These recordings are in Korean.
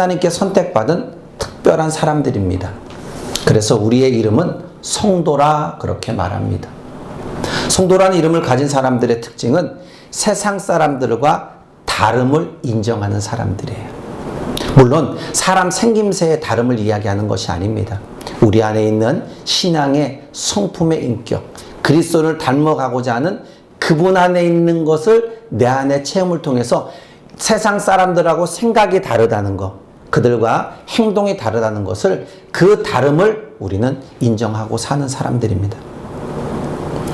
하나님께 선택받은 특별한 사람들입니다. 그래서 우리의 이름은 성도라 그렇게 말합니다. 성도라는 이름을 가진 사람들의 특징은 세상 사람들과 다름을 인정하는 사람들이에요. 물론 사람 생김새의 다름을 이야기하는 것이 아닙니다. 우리 안에 있는 신앙의 성품의 인격, 그리스도를 닮아가고자 하는 그분 안에 있는 것을 내 안에 체험을 통해서 세상 사람들하고 생각이 다르다는 것, 그들과 행동이 다르다는 것을 그 다름을 우리는 인정하고 사는 사람들입니다.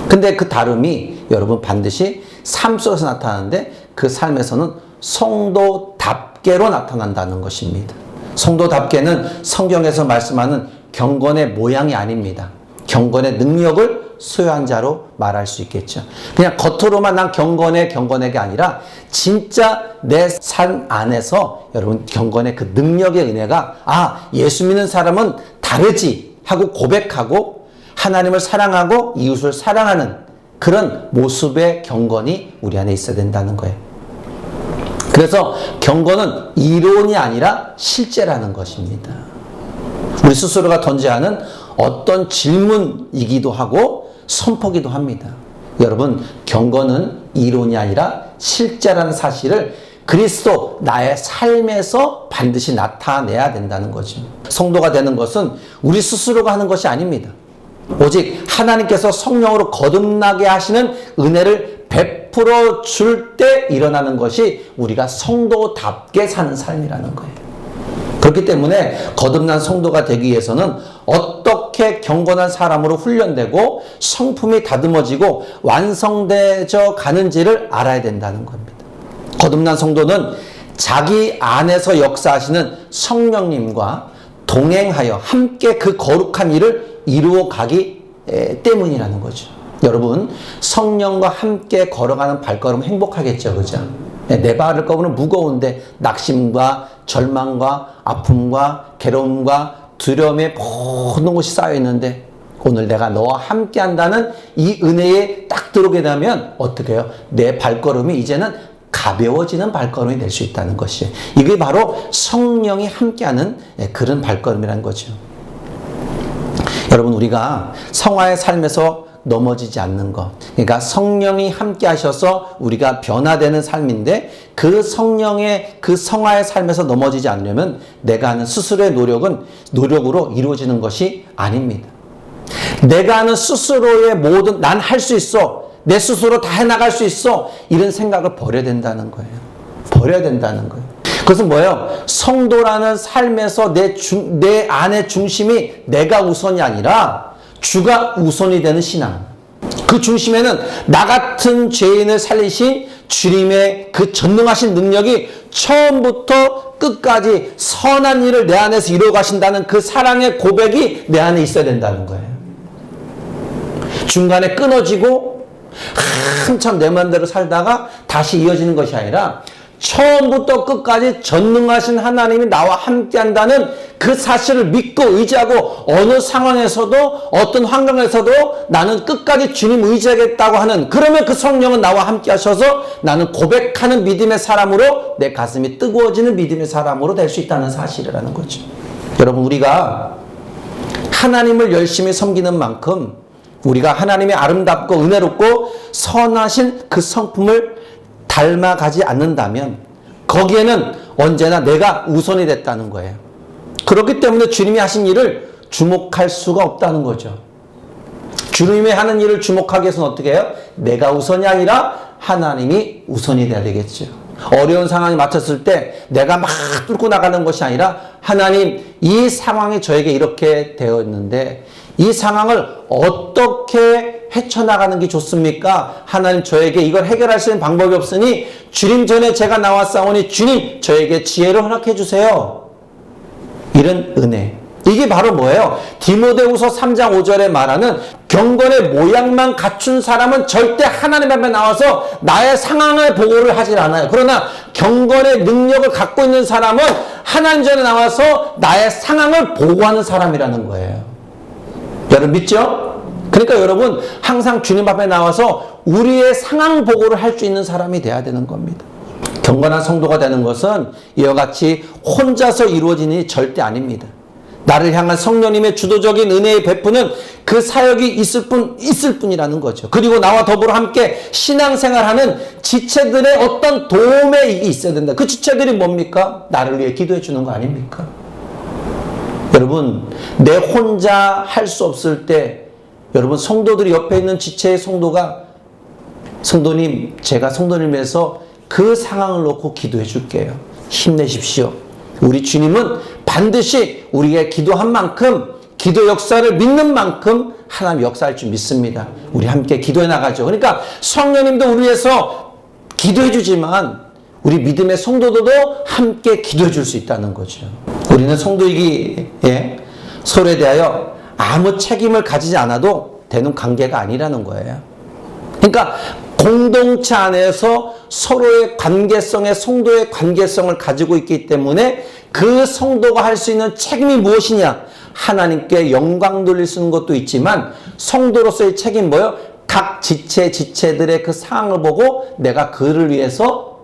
근데 그 다름이 여러분 반드시 삶 속에서 나타나는데 그 삶에서는 성도답게로 나타난다는 것입니다. 성도답게는 성경에서 말씀하는 경건의 모양이 아닙니다. 경건의 능력을 소유한 자로 말할 수 있겠죠. 그냥 겉으로만 난 경건의 경건의가 아니라 진짜 내삶 안에서 여러분 경건의 그 능력의 은혜가 아 예수 믿는 사람은 다르지 하고 고백하고 하나님을 사랑하고 이웃을 사랑하는 그런 모습의 경건이 우리 안에 있어야 된다는 거예요. 그래서 경건은 이론이 아니라 실제라는 것입니다. 우리 스스로가 던져야 하는 어떤 질문이기도 하고 선포기도 합니다. 여러분, 경건은 이론이 아니라 실제라는 사실을 그리스도 나의 삶에서 반드시 나타내야 된다는 거죠. 성도가 되는 것은 우리 스스로가 하는 것이 아닙니다. 오직 하나님께서 성령으로 거듭나게 하시는 은혜를 베풀어 줄 때 일어나는 것이 우리가 성도답게 사는 삶이라는 거예요. 그렇기 때문에 거듭난 성도가 되기 위해서는 어떻게 경건한 사람으로 훈련되고 성품이 다듬어지고 완성되져 가는지를 알아야 된다는 겁니다. 거듭난 성도는 자기 안에서 역사하시는 성령님과 동행하여 함께 그 거룩한 일을 이루어 가기 때문이라는 거죠. 여러분, 성령과 함께 걸어가는 발걸음 행복하겠죠, 그죠? 내 발을 꺼보는 무거운데 낙심과 절망과 아픔과 괴로움과 두려움의 모든 것이 쌓여 있는데 오늘 내가 너와 함께 한다는 이 은혜에 딱 들어오게 되면 어떻게 해요? 내 발걸음이 이제는 가벼워지는 발걸음이 될 수 있다는 것이 이게 바로 성령이 함께하는 그런 발걸음이라는 거죠. 여러분 우리가 성화의 삶에서 넘어지지 않는 것. 그러니까 성령이 함께 하셔서 우리가 변화되는 삶인데 그 성령의 그 성화의 삶에서 넘어지지 않으려면 내가 하는 스스로의 노력은 노력으로 이루어지는 것이 아닙니다. 내가 하는 스스로의 모든 난 할 수 있어. 내 스스로 다 해나갈 수 있어. 이런 생각을 버려야 된다는 거예요. 버려야 된다는 거예요. 그것은 뭐예요? 성도라는 삶에서 내, 중, 내 안의 중심이 내가 우선이 아니라 주가 우선이 되는 신앙. 그 중심에는 나 같은 죄인을 살리신 주님의 그 전능하신 능력이 처음부터 끝까지 선한 일을 내 안에서 이루어 가신다는 그 사랑의 고백이 내 안에 있어야 된다는 거예요. 중간에 끊어지고 한참 내 마음대로 살다가 다시 이어지는 것이 아니라 처음부터 끝까지 전능하신 하나님이 나와 함께 한다는 그 사실을 믿고 의지하고 어느 상황에서도 어떤 환경에서도 나는 끝까지 주님 의지하겠다고 하는 그러면 그 성령은 나와 함께 하셔서 나는 고백하는 믿음의 사람으로 내 가슴이 뜨거워지는 믿음의 사람으로 될 수 있다는 사실이라는 거죠. 여러분 우리가 하나님을 열심히 섬기는 만큼 우리가 하나님의 아름답고 은혜롭고 선하신 그 성품을 닮아가지 않는다면 거기에는 언제나 내가 우선이 됐다는 거예요. 그렇기 때문에 주님이 하신 일을 주목할 수가 없다는 거죠. 주님이 하는 일을 주목하기 위해서는 어떻게 해요? 내가 우선이 아니라 하나님이 우선이 돼야 되겠죠. 어려운 상황이 맞췄을 때 내가 막 뚫고 나가는 것이 아니라 하나님 이 상황이 저에게 이렇게 되었는데 이 상황을 어떻게 헤쳐나가는 게 좋습니까? 하나님 저에게 이걸 해결할 수 있는 방법이 없으니 주님 전에 제가 나왔사오니 주님 저에게 지혜를 허락해 주세요. 이런 은혜. 이게 바로 뭐예요? 디모데후서 3장 5절에 말하는 경건의 모양만 갖춘 사람은 절대 하나님 앞에 나와서 나의 상황을 보고를 하질 않아요. 그러나 경건의 능력을 갖고 있는 사람은 하나님 전에 나와서 나의 상황을 보고하는 사람이라는 거예요. 여러분 믿죠? 그러니까 여러분 항상 주님 앞에 나와서 우리의 상황 보고를 할 수 있는 사람이 돼야 되는 겁니다. 경건한 성도가 되는 것은 이와 같이 혼자서 이루어지는 일이 절대 아닙니다. 나를 향한 성령님의 주도적인 은혜의 베푸는 그 사역이 있을 뿐, 있을 뿐이라는 거죠. 그리고 나와 더불어 함께 신앙생활하는 지체들의 어떤 도움에 이게 있어야 된다. 그 지체들이 뭡니까? 나를 위해 기도해 주는 거 아닙니까? 여러분, 내 혼자 할 수 없을 때, 여러분, 성도들이 옆에 있는 지체의 성도가, 성도님, 제가 성도님에서 그 상황을 놓고 기도해 줄게요. 힘내십시오. 우리 주님은 반드시 우리가 기도한 만큼, 기도 역사를 믿는 만큼 하나님 역사할 줄 믿습니다. 우리 함께 기도해 나가죠. 그러니까 성령님도 우리 위해서 기도해 주지만 우리 믿음의 성도들도 함께 기도해 줄 수 있다는 거죠. 우리는 성도이기에 서로에 대하여 아무 책임을 가지지 않아도 되는 관계가 아니라는 거예요. 그러니까 공동체 안에서 서로의 관계성의 성도의 관계성을 가지고 있기 때문에 그 성도가 할 수 있는 책임이 무엇이냐? 하나님께 영광 돌릴 수 있는 것도 있지만 성도로서의 책임 뭐요? 각 지체 지체들의 그 상황을 보고 내가 그를 위해서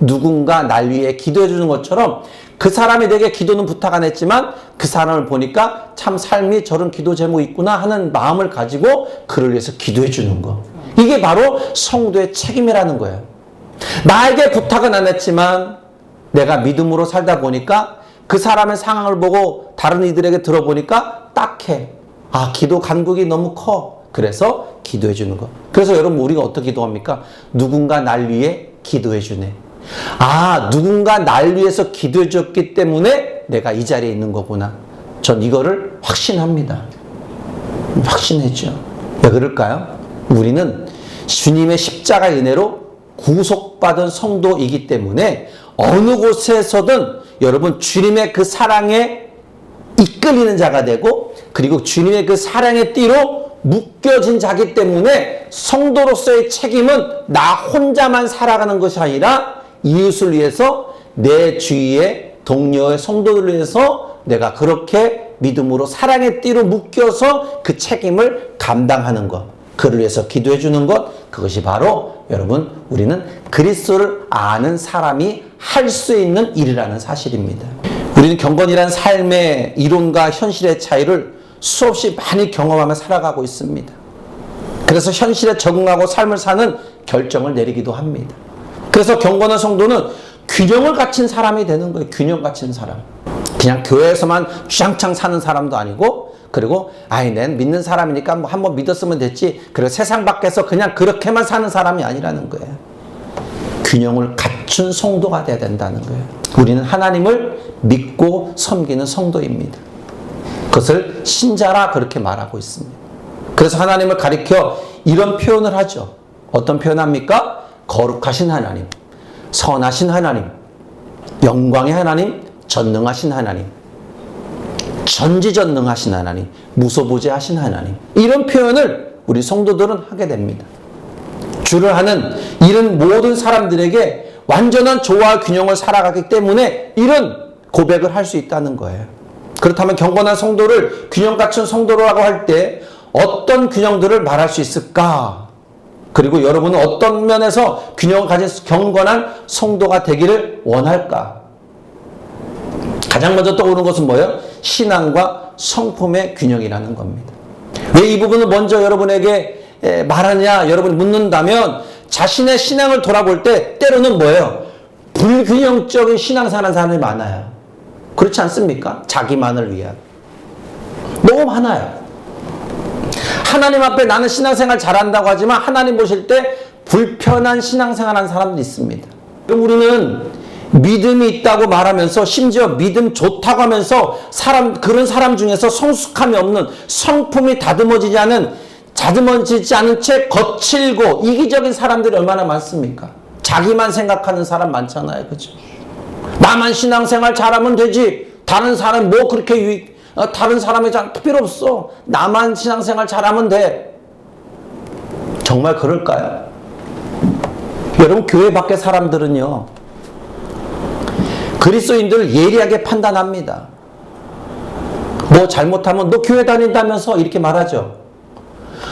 누군가 날 위해 기도해 주는 것처럼 그 사람이 내게 기도는 부탁 안 했지만 그 사람을 보니까 참 삶이 저런 기도 제목이 있구나 하는 마음을 가지고 그를 위해서 기도해 주는 거. 이게 바로 성도의 책임이라는 거예요. 나에게 부탁은 안 했지만 내가 믿음으로 살다 보니까 그 사람의 상황을 보고 다른 이들에게 들어보니까 딱해. 아, 기도 간국이 너무 커. 그래서 기도해 주는 거. 그래서 여러분 우리가 어떻게 기도합니까? 누군가 날 위해 기도해 주네. 아, 누군가 날 위해서 기도해 줬기 때문에 내가 이 자리에 있는 거구나. 전 이거를 확신합니다. 확신했죠. 왜 그럴까요? 우리는 주님의 십자가 은혜로 구속받은 성도이기 때문에 어느 곳에서든 여러분 주님의 그 사랑에 이끌리는 자가 되고 그리고 주님의 그 사랑의 띠로 묶여진 자기 때문에 성도로서의 책임은 나 혼자만 살아가는 것이 아니라 이웃을 위해서 내 주위의 동료의 성도들을 위해서 내가 그렇게 믿음으로 사랑의 띠로 묶여서 그 책임을 감당하는 것. 그를 위해서 기도해 주는 것. 그것이 바로 여러분 우리는 그리스도를 아는 사람이 할 수 있는 일이라는 사실입니다. 우리는 경건이란 삶의 이론과 현실의 차이를 수없이 많이 경험하며 살아가고 있습니다. 그래서 현실에 적응하고 삶을 사는 결정을 내리기도 합니다. 그래서 경건한 성도는 균형을 갖춘 사람이 되는 거예요. 균형 갖춘 사람. 그냥 교회에서만 주장창 사는 사람도 아니고 그리고 아이 난 믿는 사람이니까 뭐 한번 믿었으면 됐지. 그리고 세상 밖에서 그냥 그렇게만 사는 사람이 아니라는 거예요. 균형을 갖춘 성도가 돼야 된다는 거예요. 우리는 하나님을 믿고 섬기는 성도입니다. 그것을 신자라 그렇게 말하고 있습니다. 그래서 하나님을 가리켜 이런 표현을 하죠. 어떤 표현 합니까? 거룩하신 하나님, 선하신 하나님, 영광의 하나님, 전능하신 하나님, 전지전능하신 하나님, 무소부재하신 하나님. 이런 표현을 우리 성도들은 하게 됩니다. 주를 하는 이런 모든 사람들에게 완전한 조화 균형을 살아가기 때문에 이런 고백을 할 수 있다는 거예요. 그렇다면 경건한 성도를 균형 갖춘 성도라고 할 때 어떤 균형들을 말할 수 있을까? 그리고 여러분은 어떤 면에서 균형을 가진 경건한 성도가 되기를 원할까? 가장 먼저 떠오르는 것은 뭐예요? 신앙과 성품의 균형이라는 겁니다. 왜 이 부분을 먼저 여러분에게 말하냐, 여러분이 묻는다면 자신의 신앙을 돌아볼 때 때로는 뭐예요? 불균형적인 신앙생활하는 사람이 많아요. 그렇지 않습니까? 자기만을 위한. 너무 많아요. 하나님 앞에 나는 신앙생활 잘한다고 하지만 하나님 보실 때 불편한 신앙생활 하는 사람도 있습니다. 우리는 믿음이 있다고 말하면서 심지어 믿음 좋다고 하면서 사람 그런 사람 중에서 성숙함이 없는 성품이 다듬어지지 않은 다듬어지지 않은 채 거칠고 이기적인 사람들이 얼마나 많습니까? 자기만 생각하는 사람 많잖아요. 그죠? 나만 신앙생활 잘하면 되지. 다른 사람 뭐 그렇게 어, 다른 사람의 잘 필요 없어. 나만 신앙생활 잘하면 돼. 정말 그럴까요? 여러분 교회 밖의 사람들은요. 그리스도인들을 예리하게 판단합니다. 뭐 잘못하면 너 교회 다닌다면서 이렇게 말하죠.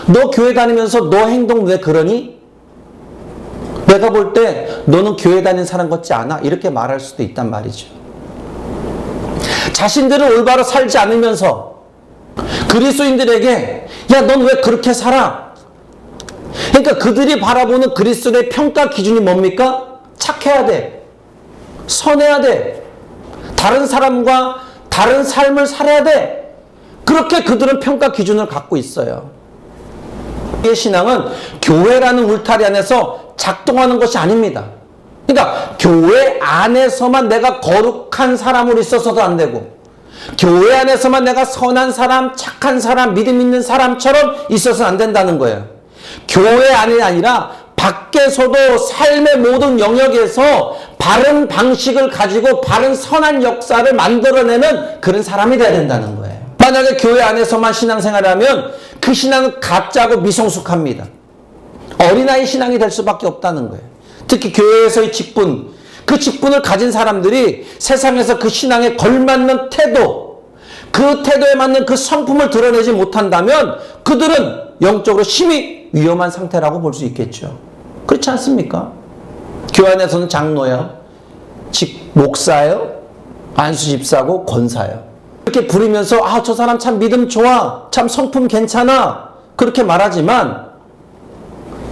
너 교회 다니면서 너 행동 왜 그러니? 내가 볼 때 너는 교회 다니는 사람 같지 않아? 이렇게 말할 수도 있단 말이죠. 자신들은 올바로 살지 않으면서 그리스도인들에게 야, 넌 왜 그렇게 살아? 그러니까 그들이 바라보는 그리스도의 평가 기준이 뭡니까? 착해야 돼. 선해야 돼. 다른 사람과 다른 삶을 살아야 돼. 그렇게 그들은 평가 기준을 갖고 있어요. 의 신앙은 교회라는 울타리 안에서 작동하는 것이 아닙니다. 그러니까 교회 안에서만 내가 거룩한 사람으로 있어서도 안 되고 교회 안에서만 내가 선한 사람, 착한 사람, 믿음 있는 사람처럼 있어서는 안 된다는 거예요. 교회 안이 아니라 밖에서도 삶의 모든 영역에서 바른 방식을 가지고 바른 선한 역사를 만들어내는 그런 사람이 돼야 된다는 거예요. 만약에 교회 안에서만 신앙생활을 하면 그 신앙은 가짜고 미성숙합니다. 어린아이 신앙이 될 수밖에 없다는 거예요. 특히 교회에서의 직분, 그 직분을 가진 사람들이 세상에서 그 신앙에 걸맞는 태도, 그 태도에 맞는 그 성품을 드러내지 못한다면 그들은 영적으로 심히 위험한 상태라고 볼 수 있겠죠. 그렇지 않습니까? 교회 안에서는 장로요, 직 목사요, 안수 집사고 권사요. 이렇게 부리면서 아 저 사람 참 믿음 좋아, 참 성품 괜찮아 그렇게 말하지만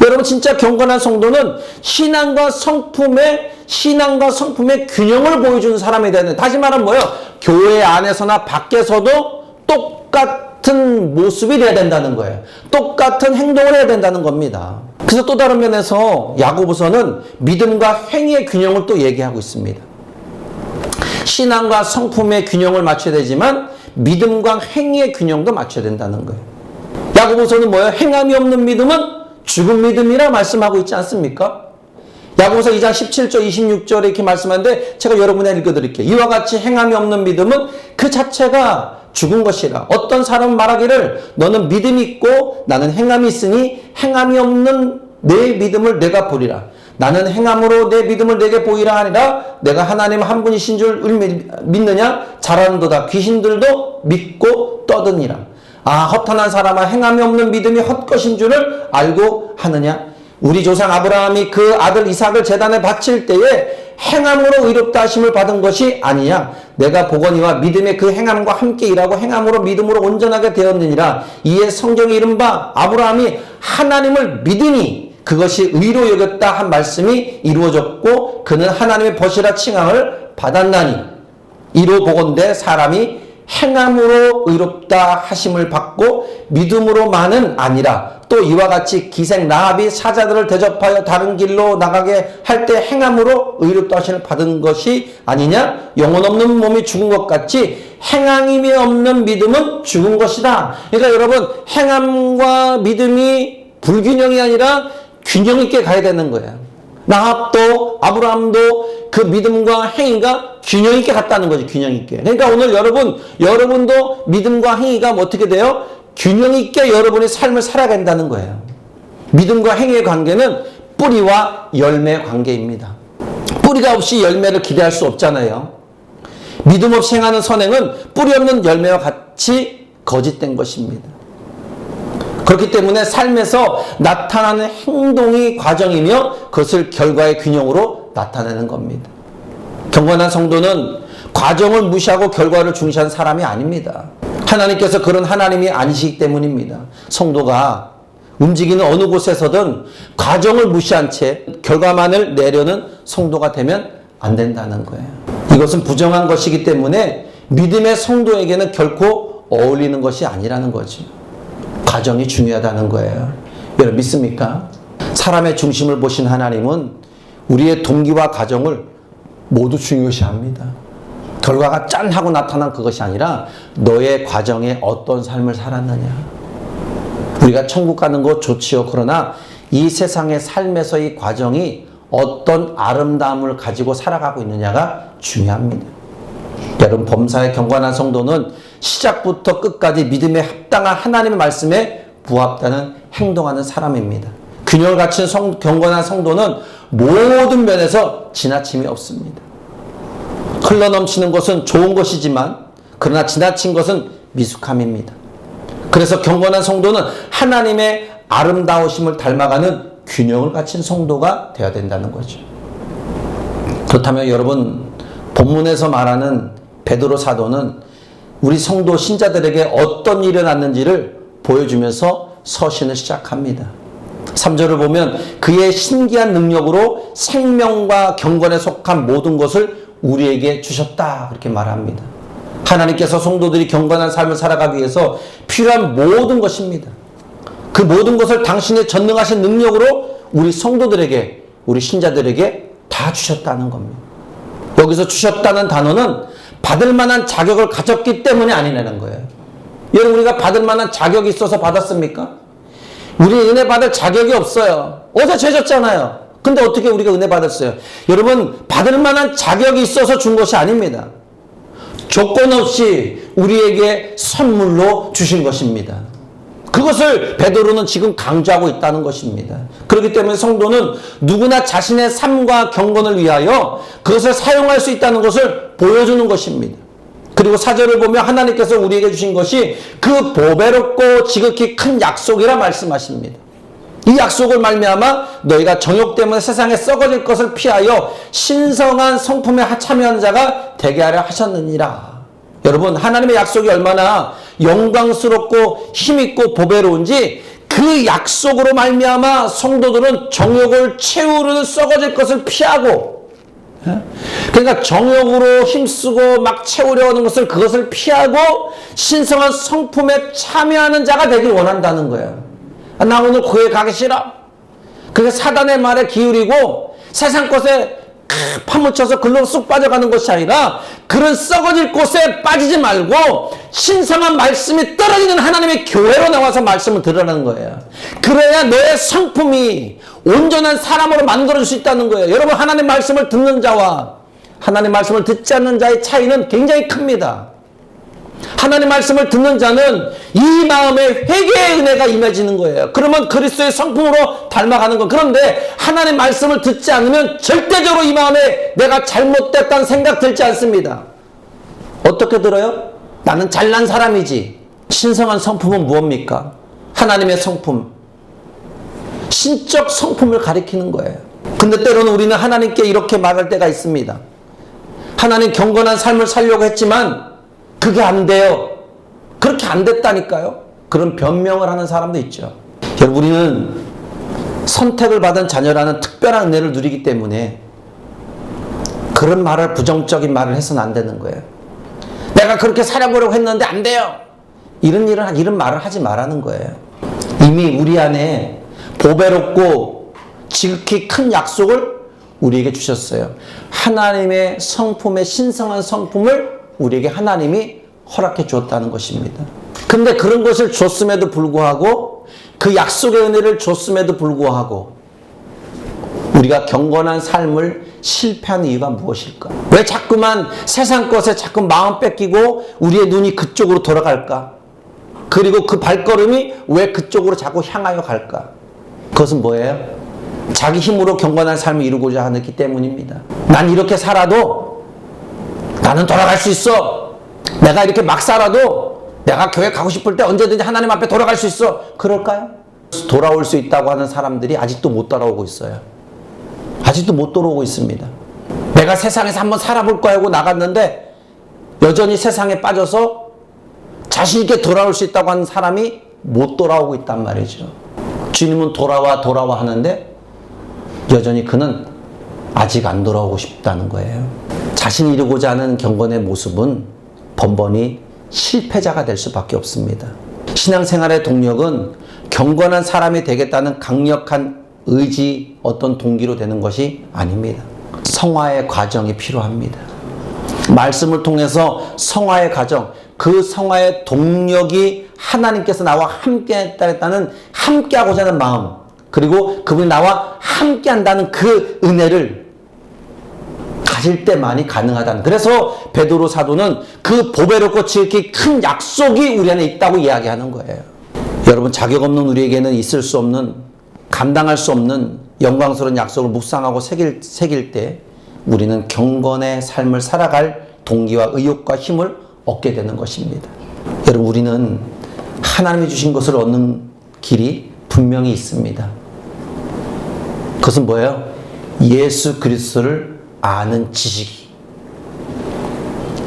여러분 진짜 경건한 성도는 신앙과 성품의 신앙과 성품의 균형을 보여주는 사람이 되는 다시 말하면 뭐예요? 교회 안에서나 밖에서도 똑같은 모습이 돼야 된다는 거예요. 똑같은 행동을 해야 된다는 겁니다. 그래서 또 다른 면에서 야고보서는 믿음과 행위의 균형을 또 얘기하고 있습니다. 신앙과 성품의 균형을 맞춰야 되지만 믿음과 행위의 균형도 맞춰야 된다는 거예요. 야고보서는 뭐예요? 행함이 없는 믿음은 죽은 믿음이라 말씀하고 있지 않습니까? 야고보서 2장 17절 26절에 이렇게 말씀하는데 제가 여러분에 읽어드릴게요. 이와 같이 행함이 없는 믿음은 그 자체가 죽은 것이라. 어떤 사람은 말하기를 너는 믿음이 있고 나는 행함이 있으니 행함이 없는 내 믿음을 내가 보리라. 나는 행함으로 내 믿음을 내게 보이라 하니라 내가 하나님 한 분이신 줄 믿느냐 잘하는도다 귀신들도 믿고 떠드니라 아 허탄한 사람아 행함이 없는 믿음이 헛것인 줄을 알고 하느냐? 우리 조상 아브라함이 그 아들 이삭을 재단에 바칠 때에 행함으로 의롭다 하심을 받은 것이 아니냐? 내가 보거니와 믿음의 그 행함과 함께 일하고 행함으로 믿음으로 온전하게 되었느니라. 이에 성경에 이른바 아브라함이 하나님을 믿으니 그것이 의로 여겼다 한 말씀이 이루어졌고 그는 하나님의 벗이라 칭함을 받았나니. 이로 보건대 사람이 행함으로 의롭다 하심을 받고 믿음으로만은 아니라 또 이와 같이 기생 라합이 사자들을 대접하여 다른 길로 나가게 할 때 행함으로 의롭다 하심을 받은 것이 아니냐 영혼 없는 몸이 죽은 것 같이 행함이 없는 믿음은 죽은 것이다. 그러니까 여러분 행함과 믿음이 불균형이 아니라 균형 있게 가야 되는 거예요. 나합도 아브라함도 그 믿음과 행위가 균형 있게 갔다는 거죠. 균형 있게. 그러니까 오늘 여러분 여러분도 믿음과 행위가 뭐 어떻게 돼요? 균형 있게 여러분의 삶을 살아간다는 거예요. 믿음과 행위의 관계는 뿌리와 열매의 관계입니다. 뿌리가 없이 열매를 기대할 수 없잖아요. 믿음 없이 행하는 선행은 뿌리 없는 열매와 같이 거짓된 것입니다. 그렇기 때문에 삶에서 나타나는 행동이 과정이며 그것을 결과의 균형으로 나타내는 겁니다. 경건한 성도는 과정을 무시하고 결과를 중시한 사람이 아닙니다. 하나님께서 그런 하나님이 아니시기 때문입니다. 성도가 움직이는 어느 곳에서든 과정을 무시한 채 결과만을 내려는 성도가 되면 안 된다는 거예요. 이것은 부정한 것이기 때문에 믿음의 성도에게는 결코 어울리는 것이 아니라는 거죠. 과정이 중요하다는 거예요. 여러분 믿습니까? 사람의 중심을 보신 하나님은 우리의 동기와 과정을 모두 중요시합니다. 결과가 짠 하고 나타난 그것이 아니라 너의 과정에 어떤 삶을 살았느냐. 우리가 천국 가는 것 좋지요. 그러나 이 세상의 삶에서의 과정이 어떤 아름다움을 가지고 살아가고 있느냐가 중요합니다. 여러분 범사의 경건한 성도는 시작부터 끝까지 믿음에 합당한 하나님의 말씀에 부합하는 행동하는 사람입니다. 균형을 갖춘 성, 경건한 성도는 모든 면에서 지나침이 없습니다. 흘러 넘치는 것은 좋은 것이지만 그러나 지나친 것은 미숙함입니다. 그래서 경건한 성도는 하나님의 아름다우심을 닮아가는 균형을 갖춘 성도가 되어야 된다는 거죠. 그렇다면 여러분 본문에서 말하는 베드로 사도는 우리 성도 신자들에게 어떤 일이 났는지를 보여주면서 서신을 시작합니다. 3절을 보면 그의 신기한 능력으로 생명과 경건에 속한 모든 것을 우리에게 주셨다 그렇게 말합니다. 하나님께서 성도들이 경건한 삶을 살아가기 위해서 필요한 모든 것입니다. 그 모든 것을 당신의 전능하신 능력으로 우리 성도들에게 우리 신자들에게 다 주셨다는 겁니다. 여기서 주셨다는 단어는 받을 만한 자격을 가졌기 때문에 아니라는 거예요. 여러분 우리가 받을 만한 자격이 있어서 받았습니까? 우리 은혜 받을 자격이 없어요. 어제 죄졌잖아요. 근데 어떻게 우리가 은혜 받았어요? 여러분 받을 만한 자격이 있어서 준 것이 아닙니다. 조건 없이 우리에게 선물로 주신 것입니다. 그것을 베드로는 지금 강조하고 있다는 것입니다. 그렇기 때문에 성도는 누구나 자신의 삶과 경건을 위하여 그것을 사용할 수 있다는 것을 보여주는 것입니다. 그리고 사절을 보면 하나님께서 우리에게 주신 것이 그 보배롭고 지극히 큰 약속이라 말씀하십니다. 이 약속을 말미암아 너희가 정욕 때문에 세상에 썩어질 것을 피하여 신성한 성품에 참여하는 자가 되게 하려 하셨느니라. 여러분 하나님의 약속이 얼마나 영광스럽고 힘있고 보배로운지 그 약속으로 말미암아 성도들은 정욕을 채우는 썩어질 것을 피하고 예? 그러니까 정욕으로 힘쓰고 막 채우려 하는 것을 그것을 피하고 신성한 성품에 참여하는 자가 되길 원한다는 거예요. 아, 나 오늘 교회 가기 싫어. 그게 사단의 말에 기울이고 세상 것에 파묻혀서 글로 쑥 빠져가는 것이 아니라 그런 썩어질 곳에 빠지지 말고 신성한 말씀이 떨어지는 하나님의 교회로 나와서 말씀을 들으라는 거예요. 그래야 너의 성품이 온전한 사람으로 만들어질 수 있다는 거예요. 여러분 하나님 말씀을 듣는 자와 하나님 말씀을 듣지 않는 자의 차이는 굉장히 큽니다. 하나님 말씀을 듣는 자는 이 마음에 회개의 은혜가 임해지는 거예요. 그러면 그리스도의 성품으로 닮아가는 거. 그런데 하나님 말씀을 듣지 않으면 절대적으로 이 마음에 내가 잘못됐다는 생각 들지 않습니다. 어떻게 들어요? 나는 잘난 사람이지. 신성한 성품은 무엇입니까? 하나님의 성품. 신적 성품을 가리키는 거예요. 근데 때로는 우리는 하나님께 이렇게 말할 때가 있습니다. 하나님 경건한 삶을 살려고 했지만 그게 안 돼요. 그렇게 안 됐다니까요. 그런 변명을 하는 사람도 있죠. 여러분, 우리는 선택을 받은 자녀라는 특별한 은혜를 누리기 때문에 그런 말을 부정적인 말을 해서는 안 되는 거예요. 내가 그렇게 살아보려고 했는데 안 돼요. 이런 일을, 이런 말을 하지 말라는 거예요. 이미 우리 안에 보배롭고 지극히 큰 약속을 우리에게 주셨어요. 하나님의 성품의 신성한 성품을 우리에게 하나님이 허락해 주었다는 것입니다. 근데 그런 것을 줬음에도 불구하고 그 약속의 은혜를 줬음에도 불구하고 우리가 경건한 삶을 실패하는 이유가 무엇일까? 왜 자꾸만 세상 것에 자꾸 마음 뺏기고 우리의 눈이 그쪽으로 돌아갈까? 그리고 그 발걸음이 왜 그쪽으로 자꾸 향하여 갈까? 그것은 뭐예요? 자기 힘으로 경건한 삶을 이루고자 하기 때문입니다. 난 이렇게 살아도 나는 돌아갈 수 있어. 내가 이렇게 막 살아도 내가 교회 가고 싶을 때 언제든지 하나님 앞에 돌아갈 수 있어. 그럴까요? 돌아올 수 있다고 하는 사람들이 아직도 못 돌아오고 있어요. 아직도 못 돌아오고 있습니다. 내가 세상에서 한번 살아볼 거야 하고 나갔는데 여전히 세상에 빠져서 자신 있게 돌아올 수 있다고 하는 사람이 못 돌아오고 있단 말이죠. 주님은 돌아와 돌아와 하는데 여전히 그는 아직 안 돌아오고 싶다는 거예요. 자신이 이루고자 하는 경건의 모습은 번번이 실패자가 될 수밖에 없습니다. 신앙생활의 동력은 경건한 사람이 되겠다는 강력한 의지, 어떤 동기로 되는 것이 아닙니다. 성화의 과정이 필요합니다. 말씀을 통해서 성화의 과정, 그 성화의 동력이 하나님께서 나와 함께 했다는 함께하고자 하는 마음, 그리고 그분이 나와 함께 한다는 그 은혜를 가질 때만이 가능하다는. 그래서 베드로 사도는 그 보배롭고 지극히 큰 약속이 우리 안에 있다고 이야기하는 거예요. 여러분 자격 없는 우리에게는 있을 수 없는 감당할 수 없는 영광스러운 약속을 묵상하고 새길, 새길 때 우리는 경건의 삶을 살아갈 동기와 의욕과 힘을 얻게 되는 것입니다. 여러분 우리는 하나님이 주신 것을 얻는 길이 분명히 있습니다. 그것은 뭐예요? 예수 그리스도를 아는 지식이.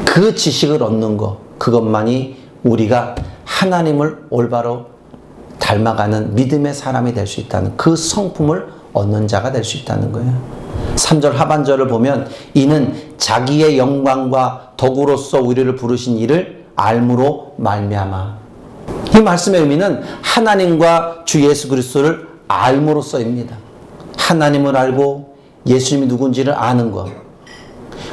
그 지식을 얻는 것, 그것만이 우리가 하나님을 올바로 닮아가는 믿음의 사람이 될 수 있다는 그 성품을 얻는 자가 될 수 있다는 거예요. 3절 하반절을 보면 이는 자기의 영광과 덕으로서 우리를 부르신 이를 알므로 말미암아. 이 말씀의 의미는 하나님과 주 예수 그리스도를 알므로써입니다. 하나님을 알고 예수님이 누군지를 아는 것.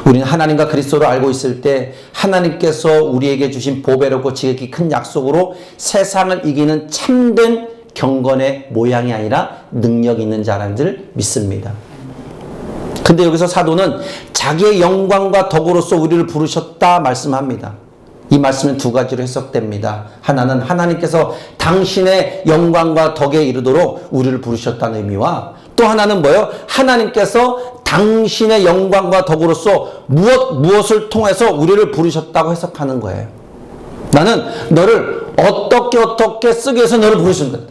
우리는 하나님과 그리스도를 알고 있을 때 하나님께서 우리에게 주신 보배롭고 지극히 큰 약속으로 세상을 이기는 참된 경건의 모양이 아니라 능력 있는 자라는 줄 믿습니다. 근데 여기서 사도는 자기의 영광과 덕으로서 우리를 부르셨다 말씀합니다. 이 말씀은 두 가지로 해석됩니다. 하나는 하나님께서 당신의 영광과 덕에 이르도록 우리를 부르셨다는 의미와 또 하나는 뭐예요? 하나님께서 당신의 영광과 덕으로서 무엇 무엇을 통해서 우리를 부르셨다고 해석하는 거예요. 나는 너를 어떻게 어떻게 쓰기 위해서 너를 부르신 거다.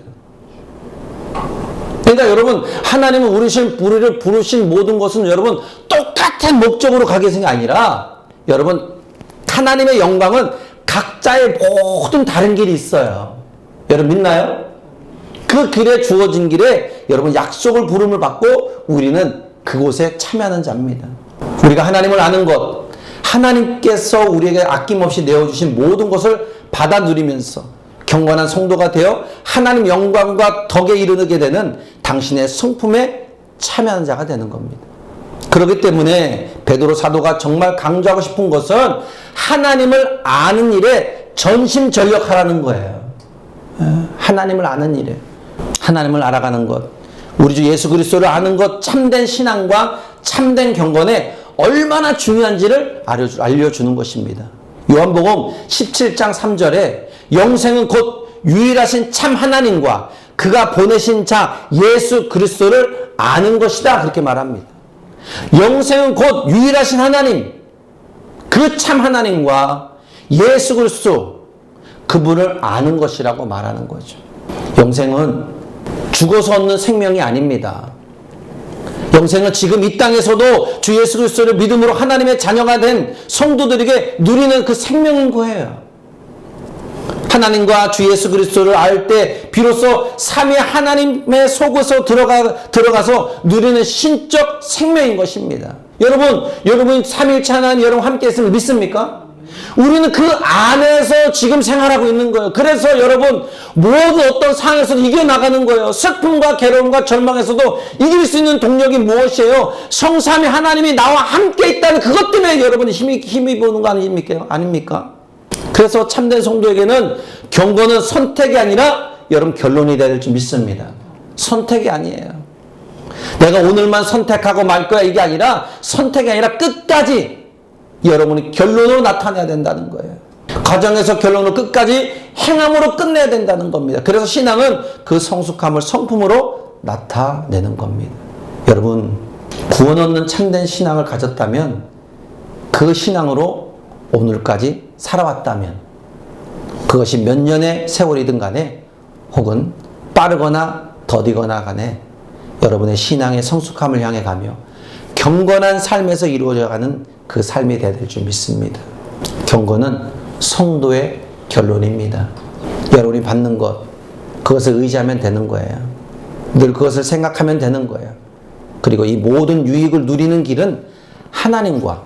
그러니까 여러분 하나님은 우리를 우리를 부르신 모든 것은 여러분 똑같은 목적으로 가기 위해서가 아니라 여러분 하나님의 영광은 각자의 모든 다른 길이 있어요. 여러분 믿나요? 그 길에 주어진 길에 여러분 약속을 부름을 받고 우리는 그곳에 참여하는 자입니다. 우리가 하나님을 아는 것, 하나님께서 우리에게 아낌없이 내어주신 모든 것을 받아 누리면서 경건한 성도가 되어 하나님 영광과 덕에 이르게 되는 당신의 성품에 참여하는 자가 되는 겁니다. 그렇기 때문에 베드로 사도가 정말 강조하고 싶은 것은 하나님을 아는 일에 전심전력하라는 거예요. 예, 하나님을 아는 일에 하나님을 알아가는 것, 우리 주 예수 그리스도를 아는 것, 참된 신앙과 참된 경건에 얼마나 중요한지를 알려주, 알려주는 것입니다. 요한복음 17장 3절에 영생은 곧 유일하신 참 하나님과 그가 보내신 자 예수 그리스도를 아는 것이다 그렇게 말합니다. 영생은 곧 유일하신 하나님, 그 참 하나님과 예수 그리스도 그분을 아는 것이라고 말하는 거죠. 영생은 죽어서 얻는 생명이 아닙니다. 영생은 지금 이 땅에서도 주 예수 그리스도를 믿음으로 하나님의 자녀가 된 성도들에게 누리는 그 생명인 거예요. 하나님과 주 예수 그리스도를 알 때 비로소 삼위 하나님의 속에서 들어가 들어가서 누리는 신적 생명인 것입니다. 여러분, 여러분 삼일체 하나님 여러분 함께 있으면 믿습니까? 우리는 그 안에서 지금 생활하고 있는 거예요. 그래서 여러분 모든 어떤 상황에서도 이겨나가는 거예요. 슬픔과 괴로움과 절망에서도 이길 수 있는 동력이 무엇이에요? 성삼위 하나님이 나와 함께 있다는 그것 때문에 여러분이 힘이 힘이 보는 거 아닙니까? 아닙니까? 그래서 참된 성도에게는 경건은 선택이 아니라 여러분 결론이 될 줄 믿습니다. 선택이 아니에요. 내가 오늘만 선택하고 말 거야 이게 아니라 선택이 아니라 끝까지 여러분이 결론으로 나타내야 된다는 거예요. 과정에서 결론을 끝까지 행함으로 끝내야 된다는 겁니다. 그래서 신앙은 그 성숙함을 성품으로 나타내는 겁니다. 여러분 구원 얻는 참된 신앙을 가졌다면 그 신앙으로 오늘까지 살아왔다면 그것이 몇 년의 세월이든 간에 혹은 빠르거나 더디거나 간에 여러분의 신앙의 성숙함을 향해 가며 경건한 삶에서 이루어져 가는 그 삶이 되야 될 줄 믿습니다. 경건은 성도의 결론입니다. 여러분이 받는 것, 그것을 의지하면 되는 거예요. 늘 그것을 생각하면 되는 거예요. 그리고 이 모든 유익을 누리는 길은 하나님과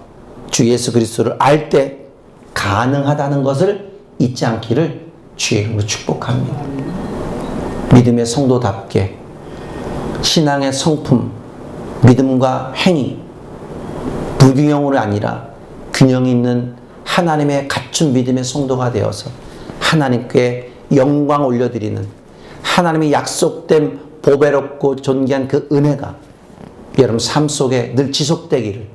주 예수 그리스도를 알 때 가능하다는 것을 잊지 않기를 주의 이름으로 축복합니다. 믿음의 성도답게 신앙의 성품, 믿음과 행위, 무균형으로 아니라 균형 있는 하나님의 갖춘 믿음의 성도가 되어서 하나님께 영광 올려드리는 하나님의 약속된 보배롭고 존귀한 그 은혜가 여러분 삶 속에 늘 지속되기를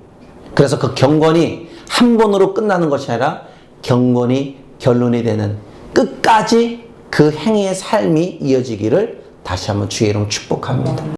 그래서 그 경건이 한 번으로 끝나는 것이 아니라 경건이 결론이 되는 끝까지 그 행위의 삶이 이어지기를 다시 한번 주의 이름 축복합니다.